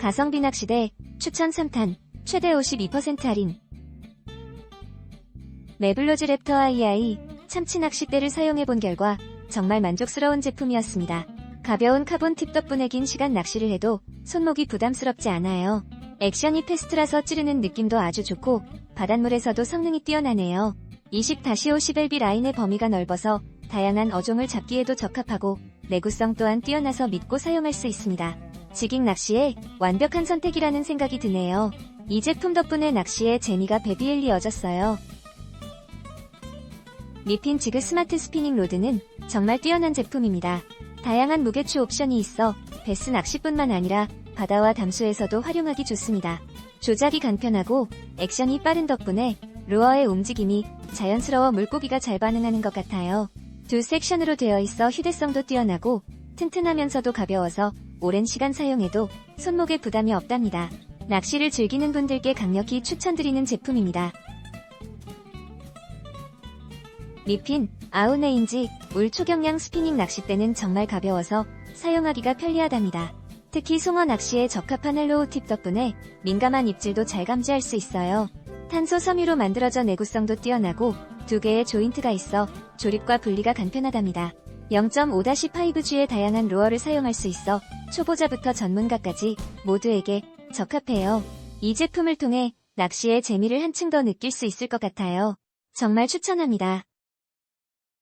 가성비 낚시대 추천 3탄 최대 52% 할인 메블로즈 랩터 II 참치 낚싯대를 사용해본 결과 정말 만족스러운 제품이었습니다. 가벼운 카본 팁 덕분에 긴 시간 낚시를 해도 손목이 부담스럽지 않아요. 액션이 패스트라서 찌르는 느낌도 아주 좋고 바닷물에서도 성능이 뛰어나네요. 20-50LB 라인의 범위가 넓어서 다양한 어종을 잡기에도 적합하고 내구성 또한 뛰어나서 믿고 사용할 수 있습니다. 지깅 낚시에 완벽한 선택이라는 생각이 드네요. 이 제품 덕분에 낚시에 재미가 배비엘리어졌어요. 미핀 지그 스마트 스피닝 로드는 정말 뛰어난 제품입니다. 다양한 무게추 옵션이 있어 베스 낚시뿐만 아니라 바다와 담수에서도 활용하기 좋습니다. 조작이 간편하고 액션이 빠른 덕분에 루어의 움직임이 자연스러워 물고기가 잘 반응하는 것 같아요. 두 섹션으로 되어 있어 휴대성도 뛰어나고 튼튼하면서도 가벼워서 오랜 시간 사용해도 손목에 부담이 없답니다. 낚시를 즐기는 분들께 강력히 추천드리는 제품입니다. 미핀, 아우네인지 울 초경량 스피닝 낚싯대는 정말 가벼워서 사용하기가 편리하답니다. 특히 송어 낚시에 적합한 헬로우 팁 덕분에 민감한 입질도 잘 감지할 수 있어요. 탄소 섬유로 만들어져 내구성도 뛰어나고 두 개의 조인트가 있어 조립과 분리가 간편하답니다. 0.5-5G의 다양한 루어를 사용할 수 있어 초보자부터 전문가까지 모두에게 적합해요. 이 제품을 통해 낚시의 재미를 한층 더 느낄 수 있을 것 같아요. 정말 추천합니다.